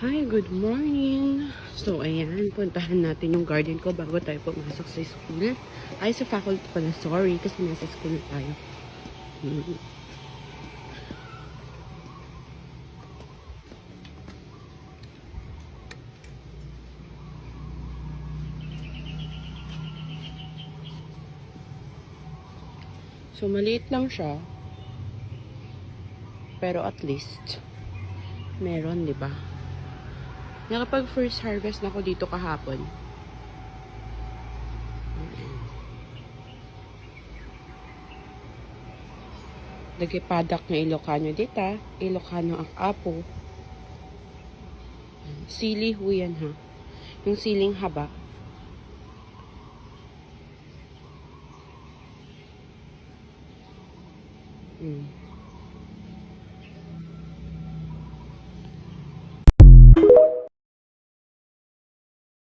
Hi, good morning! So, ayan, puntahan natin yung garden ko bago tayo pumasok sa school. Ay, sa faculty pala, sorry, kasi nasa school tayo. Hmm. So, maliit lang siya. Pero at least, meron, di ba? Nakapag first harvest na ako dito kahapon. Nagipadak na Ilocano dita. Ilocano ang apo. Sili ho yan ha. Yung siling haba. Mm.